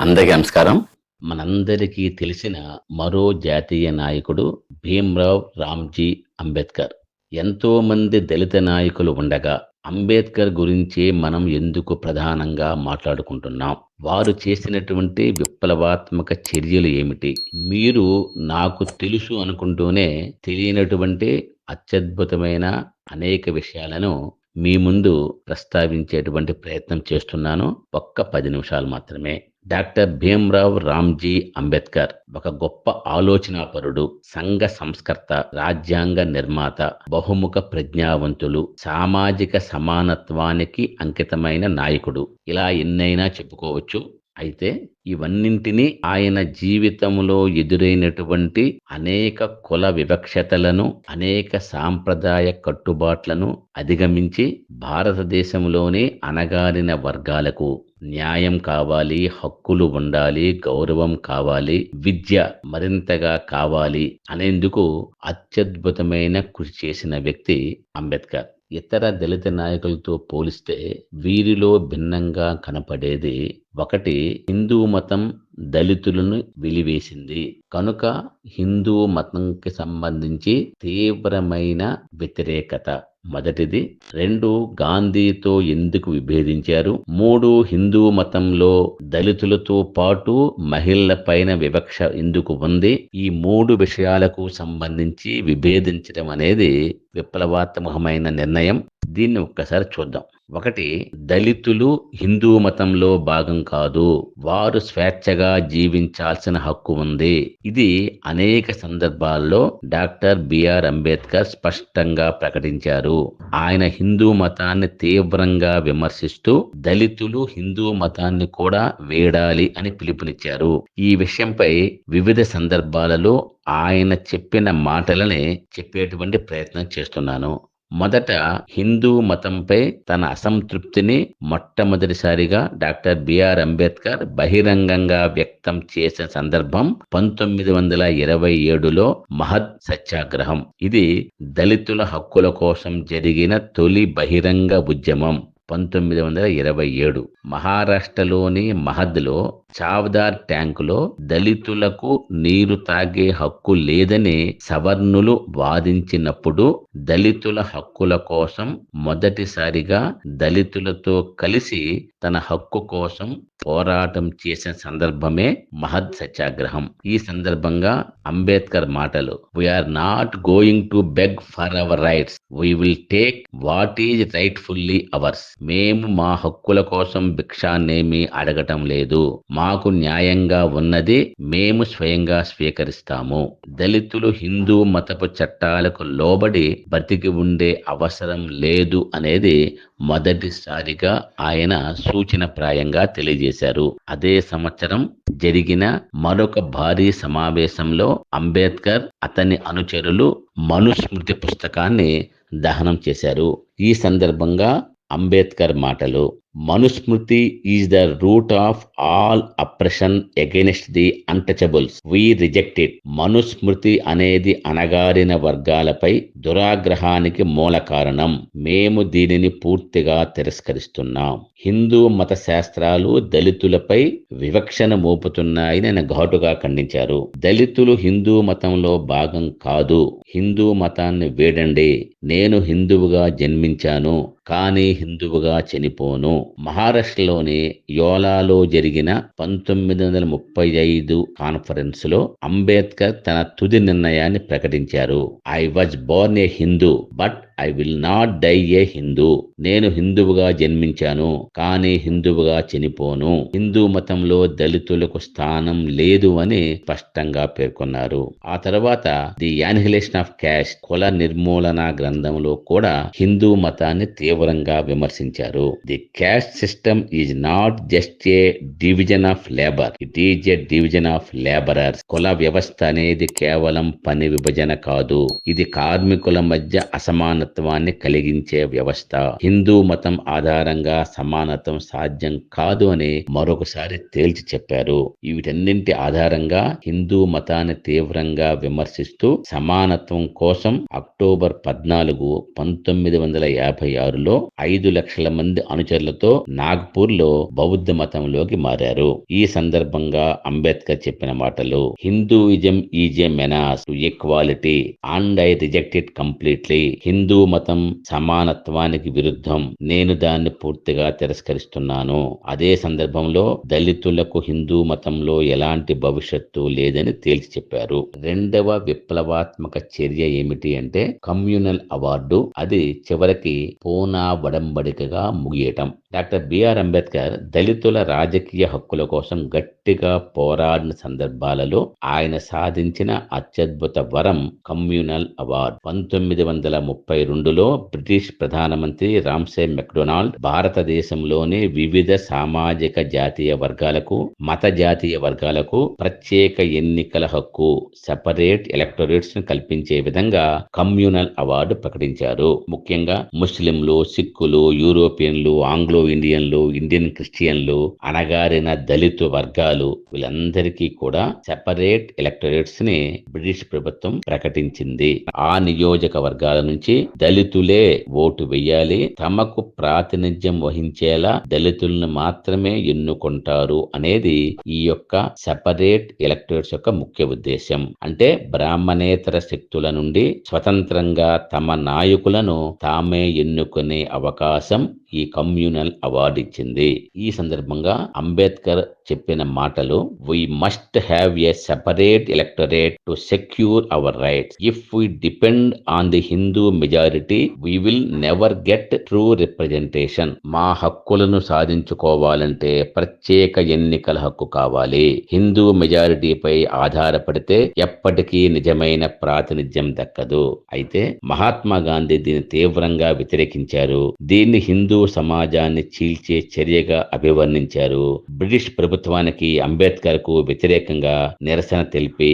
అందరికీ నమస్కారం. మనందరికీ తెలిసిన మరో జాతీయ నాయకుడు భీమ్రావ్ రామ్జీ అంబేద్కర్. ఎంతో మంది దళిత నాయకులు ఉండగా అంబేద్కర్ గురించి మనం ఎందుకు ప్రధానంగా మాట్లాడుకుంటున్నాం? వారు చేసినటువంటి విప్లవాత్మక చర్యలు ఏమిటి? మీరు నాకు తెలుసు అనుకుంటూనే తెలియనటువంటి అత్యద్భుతమైన అనేక విషయాలను మీ ముందు ప్రస్తావించేటువంటి ప్రయత్నం చేస్తున్నాను. ఒక్క పది నిమిషాలు మాత్రమే. డాక్టర్ భీమ్రావ్ రామ్జీ అంబేద్కర్ ఒక గొప్ప ఆలోచనాపరుడు సంఘ సంస్కర్త రాజ్యాంగ నిర్మాత బహుముఖ ప్రజ్ఞావంతులు సామాజిక సమానత్వానికి అంకితమైన నాయకుడు. ఇలా ఎన్నైనా చెప్పుకోవచ్చు. అయితే ఇవన్నింటినీ ఆయన జీవితంలో ఎదురైనటువంటి అనేక కుల వివక్షతలను అనేక సాంప్రదాయ కట్టుబాట్లను అధిగమించి భారతదేశంలోని అణగారిన వర్గాలకు న్యాయం కావాలి హక్కులు ఉండాలి గౌరవం కావాలి విద్య మరింతగా కావాలి అనేందుకు అత్యద్భుతమైన కృషి చేసిన వ్యక్తి అంబేద్కర్. ఇతర దళిత నాయకులతో పోలిస్తే వీరిలో భిన్నంగా కనపడేది ఒకటి హిందూ మతం దళితులను వెలివేసింది. కనుక హిందూ మతంకి సంబంధించి తీవ్రమైన వ్యతిరేకత. మొదటిది రెండు గాంధీతో ఎందుకు విభేదించారు? మూడు హిందూ మతంలో దళితులతో పాటు మహిళల పైన వివక్ష ఎందుకు ఉంది? ఈ మూడు విషయాలకు సంబంధించి విభేదించడం అనేది విప్లవాత్మకమైన నిర్ణయం. దీన్ని ఒక్కసారి చూద్దాం. ఒకటి దళితులు హిందూ మతంలో భాగం కాదు. వారు స్వేచ్ఛగా జీవించాల్సిన హక్కు ఉంది. ఇది అనేక సందర్భాల్లో డాక్టర్ బిఆర్ అంబేద్కర్ స్పష్టంగా ప్రకటించారు. ఆయన హిందూ మతాన్ని తీవ్రంగా విమర్శిస్తూ దళితులు హిందూ మతాన్ని కూడా వేడాలి అని పిలుపునిచ్చారు. ఈ విషయంపై వివిధ సందర్భాలలో ఆయన చెప్పిన మాటలనే చెప్పేటువంటి ప్రయత్నం చేస్తున్నాను. మొదట హిందూ మతంపై తన అసంతృప్తిని మొట్టమొదటిసారిగా డాక్టర్ బిఆర్ అంబేద్కర్ బహిరంగంగా వ్యక్తం చేసిన సందర్భం పంతొమ్మిది వందల ఇరవై ఏడులో మహద్ సత్యాగ్రహం. ఇది దళితుల హక్కుల కోసం జరిగిన తొలి బహిరంగ ఉద్యమం. పంతొమ్మిది వందల ఇరవై ఏడు మహారాష్ట్రలోని మహద్లో చావ్దార్ ట్యాంకులో దళితులకు నీరు తాగే హక్కు లేదని సవర్ణులు వాదించినప్పుడు దళితుల హక్కుల కోసం మొదటిసారిగా దళితులతో కలిసి తన హక్కు కోసం పోరాటం చేసిన సందర్భమే మహద్ సత్యాగ్రహం. ఈ సందర్భంగా అంబేద్కర్ మాటలు we're not going to beg for our rights we will take what is rightfully ours మేము మా హక్కుల కోసం భిక్షాన్నేమీ అడగటం లేదు. మాకు న్యాయంగా ఉన్నది మేము స్వయంగా స్వీకరిస్తాము. దళితులు హిందూ మతపు చట్టాలకు లోబడి బతికి ఉండే అవసరం లేదు అనేది మొదటిసారిగా ఆయన సూచనప్రాయంగా తెలియజేశారు. అదే సంవత్సరం జరిగిన మరొక భారీ సమావేశంలో అంబేద్కర్ అతని అనుచరులు మనుస్మృతి పుస్తకాన్ని దహనం చేశారు. ఈ సందర్భంగా అంబేద్కర్ మాటలు Manusmriti is the root of all oppression against the untouchables we rejected Manusmriti అనేది అణగారిన వర్గాలపై దురాగ్రహానికి మూల కారణం. మేము దీనిని పూర్తిగా తిరస్కరిస్తున్నాం. హిందూ మత శాస్త్రాలు దళితులపై వివక్షను మోపుతున్నాయని ఆయన ఘాటుగా ఖండించారు. దళితులు హిందూ మతంలో భాగం కాదు. హిందూ మతాన్ని వేడండి. నేను హిందువుగా జన్మించాను. కానీ హిందువుగా చనిపోను. మహారాష్ట్రలోని యోలాలో జరిగిన పంతొమ్మిది వందల ముప్పై ఐదు కాన్ఫరెన్స్లో అంబేద్కర్ తన తుది నిర్ణయాన్ని ప్రకటించారు. I was born a Hindu but I will not die a Hindu నేను హిందువుగా జన్మించాను కానీ హిందువుగా చనిపోను. హిందూ మతంలో దళితులకు స్థానం లేదు అని స్పష్టంగా పేర్కొన్నారు. ఆ తర్వాత ది యానిహిలేషన్ ఆఫ్ క్యాష్ కుల నిర్మూలన గ్రంథంలో కూడా హిందూ మతాన్ని తీవ్రంగా విమర్శించారు. The caste system is not just a division of labour it is a division of labourers. కుల వ్యవస్థ అనేది కేవలం పని విభజన కాదు ఇది కార్మికుల మధ్య అసమానత సమానత్వాన్ని కలిగించే వ్యవస్థ. హిందూ మతం ఆధారంగా సమానత్వం సాధ్యం కాదు అని మరొకసారి తేల్చి చెప్పారు. వీటన్నింటి ఆధారంగా హిందూ మతాన్ని తీవ్రంగా విమర్శిస్తూ సమానత్వం కోసం అక్టోబర్ పద్నాలుగు పంతొమ్మిది వందల యాభై ఆరులో ఐదు లక్షల మంది అనుచరులతో నాగ్పూర్లో బౌద్ధ మతంలోకి మారారు. ఈ సందర్భంగా అంబేద్కర్ చెప్పిన మాటలు Hinduism is a menace to equality and I reject it completely. Hindu Hindu మతం సమానత్వానికి విరుద్ధం. నేను దాన్ని పూర్తిగా తిరస్కరిస్తున్నాను. అదే సందర్భంలో దళితులకు హిందూ మతంలో ఎలాంటి భవిష్యత్తు లేదని తేల్చి చెప్పారు. రెండవ విప్లవాత్మక చర్య ఏమిటి అంటే కమ్యూనల్ అవార్డు అది చివరికి పూనా వడంబడికగా ముగియటం. డాక్టర్ బిఆర్ అంబేద్కర్ దళితుల రాజకీయ హక్కుల కోసం గట్టిగా పోరాడిన సందర్భాలలో ఆయన సాధించిన అత్యద్భుత వరం కమ్యూనల్ అవార్డు. పంతొమ్మిది వందల ముప్పై రెండులో బ్రిటిష్ ప్రధానమంత్రి రామ్సే మెక్డొనాల్డ్ భారతదేశంలోని వివిధ సామాజిక జాతీయ వర్గాలకు మత జాతీయ వర్గాలకు ప్రత్యేక ఎన్నికల హక్కు సెపరేట్ ఎలక్టోరేట్స్ను కల్పించే విధంగా కమ్యూనల్ అవార్డు ప్రకటించారు. ముఖ్యంగా ముస్లింలు సిక్కులు యూరోపియన్లు ఆంగ్లో ఇండియన్లు ఇండియన్ క్రిస్టియన్లు అణగారిన దళిత వర్గాలు వీళ్ళందరికీ కూడా సెపరేట్ ఎలక్టరేట్స్ని బ్రిటిష్ ప్రభుత్వం ప్రకటించింది. ఆ నియోజకవర్గాల నుంచి దళితులే ఓటు వెయ్యాలి. తమకు ప్రాతినిధ్యం వహించేలా దళితులను మాత్రమే ఎన్నుకుంటారు అనేది ఈ యొక్క సెపరేట్ ఎలక్టరేట్స్ యొక్క ముఖ్య ఉద్దేశం అంటే బ్రాహ్మణేతర శక్తుల నుండి స్వతంత్రంగా తమ నాయకులను తామే ఎన్నుకునే అవకాశం ఈ కమ్యూనల్ అవార్డు ఇచ్చింది. ఈ సందర్భంగా అంబేద్కర్ చెప్పిన మాటలు we must have a separate electorate to secure our rights if we depend on the Hindu majority we will never get true representation మా హక్కులను సాధించుకోవాలంటే ప్రత్యేక ఎన్నికల హక్కు కావాలి. హిందూ మెజారిటీపై ఆధారపడితే ఎప్పటికీ నిజమైన ప్రాతినిధ్యం దక్కదు. అయితే మహాత్మా గాంధీ దీన్ని తీవ్రంగా వ్యతిరేకించారు. దీన్ని హిందూ సమాజాన్ని చీల్చే చర్యగా అభివర్ణించారు. బ్రిటిష్ ప్రభుత్వం ప్రభుత్వానికి అంబేద్కర్కు వ్యతిరేకంగా నిరసన తెలిపి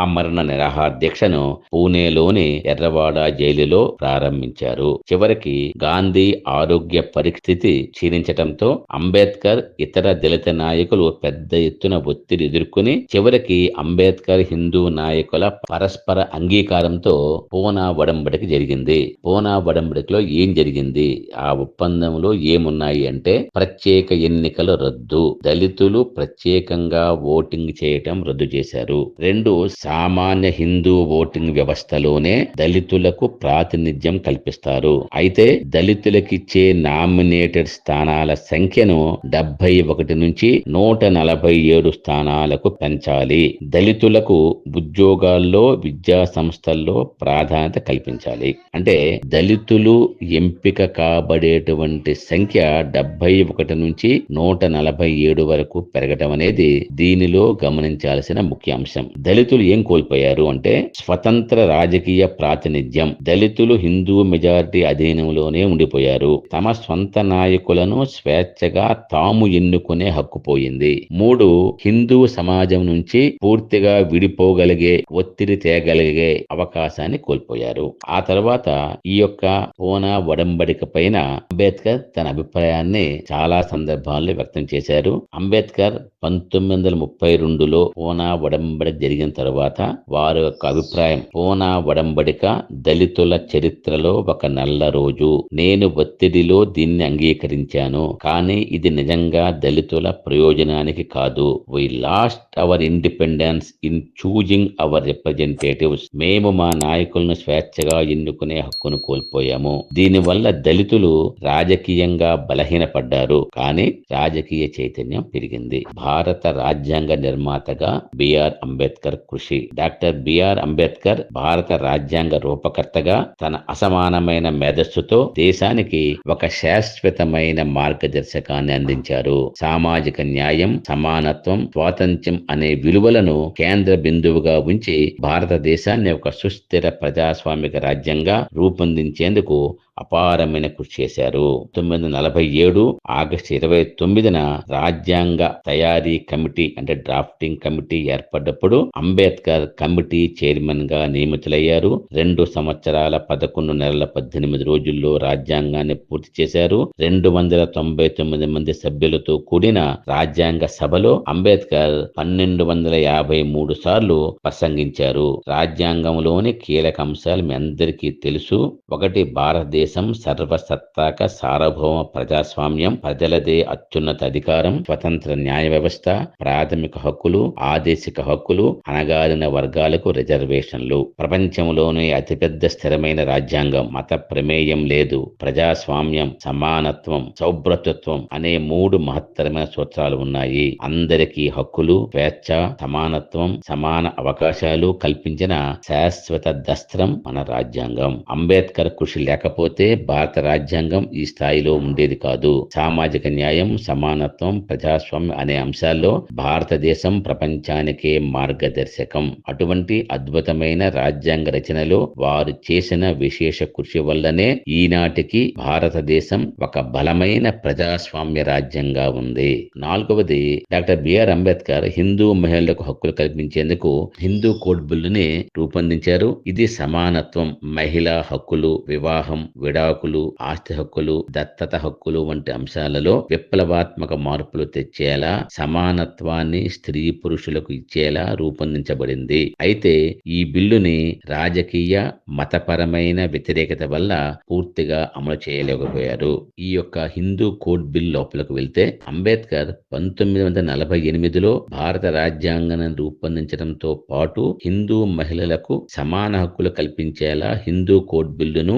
ఆమరణ నిరాహార దీక్షను పూణేలోని ఎర్రవాడ జైలులో ప్రారంభించారు. చివరికి గాంధీ ఆరోగ్య పరిస్థితి క్షీణించటంతో అంబేద్కర్ ఇతర దళిత నాయకులు పెద్ద ఎత్తున ఒత్తిడి ఎదుర్కొని చివరికి అంబేద్కర్ హిందూ నాయకుల పరస్పర అంగీకారంతో పూనా వడంబడికి జరిగింది. పూనా వడంబడికలో ఏం జరిగింది? ఆ ఒప్పందంలో ఏమున్నాయి అంటే ప్రత్యేక ఎన్నికల రద్దు. దళితులు ప్రత్యేకంగా ఓటింగ్ చేయటం రద్దు చేశారు. రెండు సామాన్య హిందూ ఓటింగ్ వ్యవస్థలోనే దళితులకు ప్రాతినిధ్యం కల్పిస్తారు. అయితే దళితులకిచ్చే నామినేటెడ్ స్థానాల సంఖ్యను డెబ్బై ఒకటి నుంచి నూట నలభై ఏడు స్థానాలకు పెంచాలి. దళితులకు ఉద్యోగాల్లో విద్యా సంస్థల్లో ప్రాధాన్యత కల్పించాలి. అంటే దళితులు ఎంపిక కాబడేటువంటి సంఖ్య డెబ్బై ఒకటి నుంచి నూట నలభై ఏడు వరకు పెరగటం అనేది దీనిలో గమనించాల్సిన ముఖ్య అంశం దళితులు ఏం కోల్పోయారు అంటే స్వతంత్ర రాజకీయ ప్రాతినిధ్యం. దళితులు హిందూ మెజారిటీ అధీనంలోనే ఉండిపోయారు. తమ సొంత నాయకులను స్వేచ్ఛగా తాము ఎన్నుకునే హక్కు పోయింది. మూడు హిందూ సమాజం నుంచి పూర్తిగా విడిపోగలిగే ఒత్తిడి తేగలిగే అవకాశాన్ని కోల్పోయారు. ఆ తర్వాత ఈ యొక్క పూనా వడంబడిక పైన అంబేద్కర్ తన అభిప్రాయాన్ని చాలా సందర్భాల్లో వ్యక్తం చేశారు. అంబేద్కర్ పంతొమ్మిది వందల ముప్పై రెండులో పూనా వడంబడి జరిగిన తర్వాత వారి యొక్క అభిప్రాయం పూనా వడంబడిక దళితుల చరిత్రలో ఒక నల్ల రోజు. నేను ఒత్తిడిలో దీన్ని అంగీకరించాను కానీ ఇది నిజంగా దళితుల ప్రయోజనానికి కాదు. We lost our independence in choosing our representatives మేము మా నాయకులను స్వేచ్ఛగా ఎన్నుకునే హక్కును కోల్పోయాము. దీనివల్ల దళితులు రాజకీయంగా బలహీనపడ్డారు కానీ రాజకీయ చైతన్యం పెరిగింది. భారత రాజ్యాంగ నిర్మాతగా బిఆర్ అంబేద్కర్ కృషి. డాక్టర్ బిఆర్ అంబేద్కర్ భారత రాజ్యాంగ రూపకర్తగా తన అసమానమైన మేధస్సుతో దేశానికి ఒక శాశ్వతమైన మార్గదర్శకాన్ని అందించారు. సామాజిక న్యాయం సమానత్వం స్వాతంత్ర్యం అనే విలువలను కేంద్ర బిందువుగా ఉంచి భారతదేశాన్ని ఒక సుస్థిర ప్రజాస్వామిక రాజ్యంగా రూపొందించేందుకు అపారమైన కృషి చేశారు. తొమ్మిది వందల నలభై ఏడు ఆగస్టు ఇరవై తొమ్మిదిన రాజ్యాంగ తయారీ కమిటీ అంటే డ్రాఫ్టింగ్ కమిటీ ఏర్పడ్డప్పుడు అంబేద్కర్ కమిటీ చైర్మన్గా నియమితులయ్యారు. రెండు సంవత్సరాల పదకొండు నెలల పద్దెనిమిది రోజుల్లో రాజ్యాంగాన్ని పూర్తి చేశారు. రెండు వందల తొంభై తొమ్మిది మంది సభ్యులతో కూడిన రాజ్యాంగ సభలో అంబేద్కర్ పన్నెండు వందల యాభై మూడు సార్లు ప్రసంగించారు. రాజ్యాంగంలోని కీలక అంశాలు మీ అందరికీ తెలుసు. ఒకటి భారతదేశ సర్వసత్తాక సార్వభౌమ ప్రజాస్వామ్యం ప్రజలదే అత్యున్నత అధికారం స్వతంత్ర న్యాయ వ్యవస్థ ప్రాథమిక హక్కులు ఆదేశిక హక్కులు అణగారిన వర్గాలకు రిజర్వేషన్లు. ప్రపంచంలోనే అతిపెద్ద స్థిరమైన రాజ్యాంగం మత ప్రమేయం లేదు. ప్రజాస్వామ్యం సమానత్వం సౌభ్రతత్వం అనే మూడు మహత్తరమైన సూత్రాలు ఉన్నాయి. అందరికీ హక్కులు స్వేచ్ఛ సమానత్వం సమాన అవకాశాలు కల్పించిన శాశ్వత దస్త్రం మన రాజ్యాంగం. అంబేద్కర్ కృషి లేకపోతే భారత రాజ్యాంగం ఈ స్థాయిలో ఉండేది కాదు. సామాజిక న్యాయం సమానత్వం ప్రజాస్వామ్యం అనే అంశాల్లో భారతదేశం ప్రపంచానికే మార్గదర్శకం. అటువంటి అద్భుతమైన రాజ్యాంగ రచనలో వారు చేసిన విశేష కృషి వల్లనే ఈనాటికి భారతదేశం ఒక బలమైన ప్రజాస్వామ్య రాజ్యంగా ఉంది. నాలుగవది డాక్టర్ బిఆర్ అంబేద్కర్ హిందూ మహిళలకు హక్కులు కల్పించేందుకు హిందూ కోడ్ బిల్లుని రూపొందించారు. ఇది సమానత్వం మహిళా హక్కులు వివాహం విడాకులు ఆస్తి హక్కులు దత్తత హక్కులు వంటి అంశాలలో విప్లవాత్మక మార్పులు తెచ్చేలా సమానత్వాన్ని స్త్రీ పురుషులకు ఇచ్చేలా రూపొందించబడింది. అయితే ఈ బిల్లుని రాజకీయ మతపరమైన వ్యతిరేకత వల్ల పూర్తిగా అమలు చేయలేకపోయారు. ఈ యొక్క హిందూ కోడ్ బిల్ లోపలికి వెళ్తే అంబేద్కర్ పంతొమ్మిది వందల నలభై ఎనిమిదిలో భారత రాజ్యాంగాన్ని రూపొందించడంతో పాటు హిందూ మహిళలకు సమాన హక్కులు కల్పించేలా హిందూ కోడ్ బిల్లును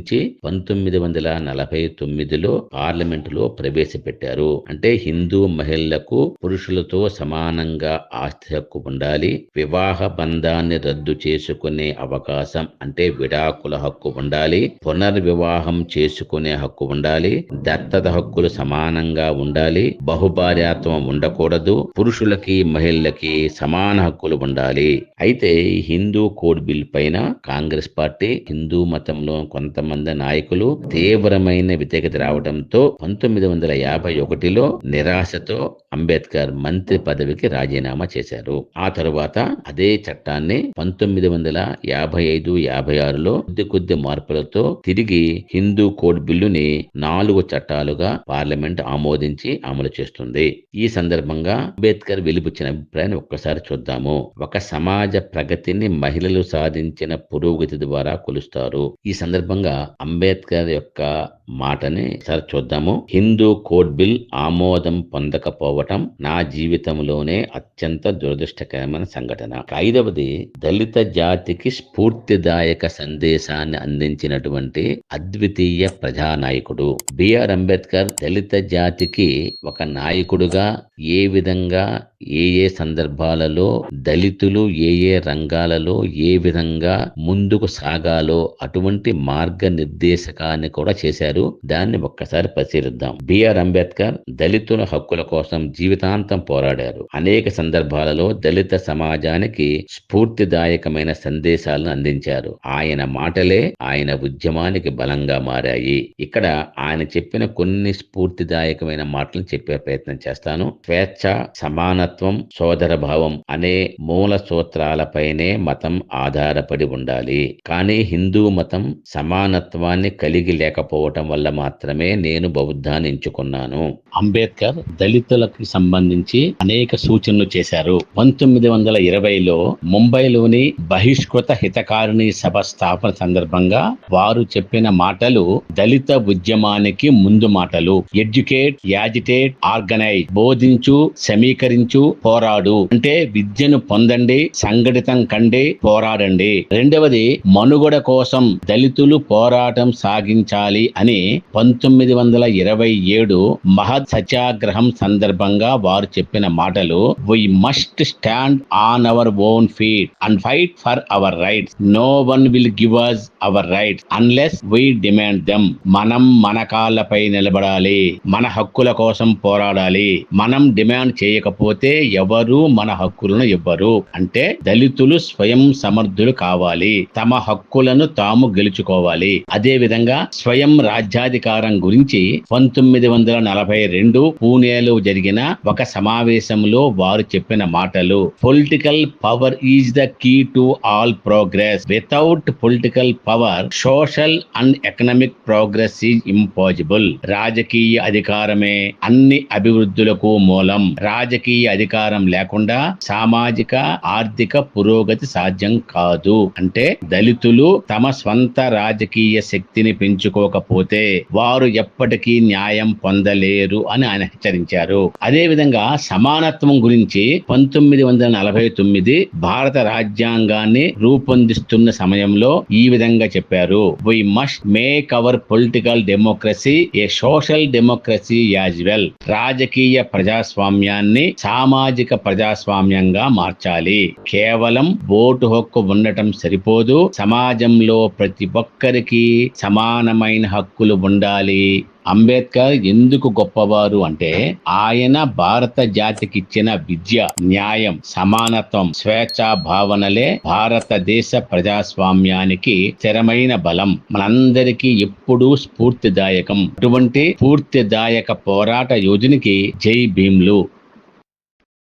రూపొందించి పంతొమ్మిది వందల నలభై తొమ్మిదిలో పార్లమెంటులో ప్రవేశపెట్టారు. అంటే హిందూ మహిళలకు పురుషులతో సమానంగా ఆస్తి హక్కు ఉండాలి. వివాహ బంధాన్ని రద్దు చేసుకునే అవకాశం అంటే విడాకుల హక్కు ఉండాలి. పునర్వివాహం చేసుకునే హక్కు ఉండాలి. దత్తత హక్కులు సమానంగా ఉండాలి. బహుభార్యాత్వం ఉండకూడదు. పురుషులకి మహిళలకి సమాన హక్కులు ఉండాలి. అయితే హిందూ కోడ్ బిల్ పైన కాంగ్రెస్ పార్టీ హిందూ మతంలో కొంతమంది నాయకులు తీవ్రమైన వ్యతిరేకత రావడంతో పంతొమ్మిది వందల యాభై ఒకటిలో నిరాశతో అంబేద్కర్ మంత్రి పదవికి రాజీనామా చేశారు. ఆ తరువాత అదే చట్టాన్ని పంతొమ్మిది వందల యాభై ఐదు యాభై ఆరులో కొద్ది కొద్ది మార్పులతో తిరిగి హిందూ కోడ్ బిల్లుని నాలుగు చట్టాలుగా పార్లమెంట్ ఆమోదించి అమలు చేస్తుంది. ఈ సందర్భంగా అంబేద్కర్ వెలిబుచ్చిన అభిప్రాయాన్ని ఒక్కసారి చూద్దాము. ఒక సమాజ ప్రగతిని మహిళలు సాధించిన పురోగతి ద్వారా కొలుస్తారు. ఈ సందర్భంగా అంబేద్కర్ యొక్క మాటని సరే చూద్దాము. హిందూ కోడ్ బిల్ ఆమోదం పొందకపోవటం నా జీవితంలోనే అత్యంత దురదృష్టకరమైన సంఘటన. ఐదవది దళిత జాతికి స్ఫూర్తిదాయక సందేశాన్ని అందించినటువంటి అద్వితీయ ప్రజానాయకుడు. బిఆర్ అంబేద్కర్ దళిత జాతికి ఒక నాయకుడుగా ఏ విధంగా ఏ ఏ సందర్భాలలో దళితులు ఏ ఏ రంగాలలో ఏ విధంగా ముందుకు సాగాలో అటువంటి మార్గ నిర్దేశకాన్ని కూడా చేశారు. దాన్ని ఒక్కసారి పరిశీలిద్దాం. బిఆర్ అంబేద్కర్ దళితుల హక్కుల కోసం జీవితాంతం పోరాడారు. అనేక సందర్భాలలో దళిత సమాజానికి స్ఫూర్తిదాయకమైన సందేశాలను అందించారు. ఆయన మాటలే ఆయన ఉద్యమానికి బలంగా మారాయి. ఇక్కడ ఆయన చెప్పిన కొన్ని స్ఫూర్తిదాయకమైన మాటలు చెప్పే ప్రయత్నం చేస్తాను. స్వేచ్ఛ సమానత్వం సోదర భావం అనే మూల సూత్రాలపైనే మతం ఆధారపడి ఉండాలి. కానీ హిందూ మతం సమాన సమానత్వాన్ని కలిగి లేకపోవటం వల్ల మాత్రమే నేను బౌద్ధాన్ని ఎంచుకున్నాను. అంబేద్కర్ దళితులకు సంబంధించి అనేక సూచనలు చేశారు. పంతొమ్మిది వందల ఇరవైలో ముంబైలోని బహిష్కృత హితకారిణి సభ స్థాపన సందర్భంగా వారు చెప్పిన మాటలు దళిత ఉద్యమానికి ముందు మాటలు. ఎడ్యుకేట్ యాజిటేట్ ఆర్గనైజ్ బోధించు సమీకరించు పోరాడు. అంటే విద్యను పొందండి సంఘటితం కండి పోరాడండి. రెండవది మనుగడ కోసం దళితులు పోరాటం సాగించాలి అని పంతొమ్మిది వందల ఇరవై ఏడు మహత్ సత్యాగ్రహం సందర్భంగా వారు చెప్పిన మాటలు we must stand on our own feet and fight for our rights no one will give us our rights unless we demand them మనం మన కాళ్ళపై నిలబడాలి. మన హక్కుల కోసం పోరాడాలి. మనం డిమాండ్ చేయకపోతే ఎవరు మన హక్కులను ఇవ్వరు. అంటే దళితులు స్వయం సమర్థులు కావాలి. తమ హక్కులను తాము గెలుచుకోవాలి. అదే విధంగా స్వయం రాజ్యాధికారం గురించి పంతొమ్మిది వందల నలభై రెండు పూణేలో జరిగిన ఒక సమావేశంలో వారు చెప్పిన మాటలు political power is the key to all progress without political power social and economic progress is impossible రాజకీయ అధికారమే అన్ని అభివృద్ధులకు మూలం. రాజకీయ అధికారం లేకుండా సామాజిక ఆర్థిక పురోగతి సాధ్యం కాదు. అంటే దళితులు తమ స్వంత రాజకీయ శక్తిని పెంచుకోకపోతే వారు ఎప్పటికీ న్యాయం పొందలేరు అని ఆయన హెచ్చరించారు. అదే విధంగా సమానత్వం గురించి పంతొమ్మిది వందల నలభై తొమ్మిది భారత రాజ్యాంగాన్ని రూపొందిస్తున్న సమయంలో ఈ విధంగా చెప్పారు. We must make our political democracy a social democracy as well రాజకీయ ప్రజాస్వామ్యాన్ని సామాజిక ప్రజాస్వామ్యంగా మార్చాలి. కేవలం ఓటు హక్కు ఉండటం సరిపోదు. సమాజంలో ప్రతి ఒక్కరికి సమానమైన హక్కులు ఉండాలి. అంబేద్కర్ ఎందుకు గొప్పవారు అంటే ఆయన భారత జాతికి ఇచ్చిన విద్య న్యాయం సమానత్వం స్వేచ్ఛా భావనలే భారతదేశ ప్రజాస్వామ్యానికి స్థిరమైన బలం. మనందరికీ ఎప్పుడూ స్ఫూర్తిదాయకం. అటువంటి స్ఫూర్తిదాయక పోరాట యోజనకి జై భీమ్లు.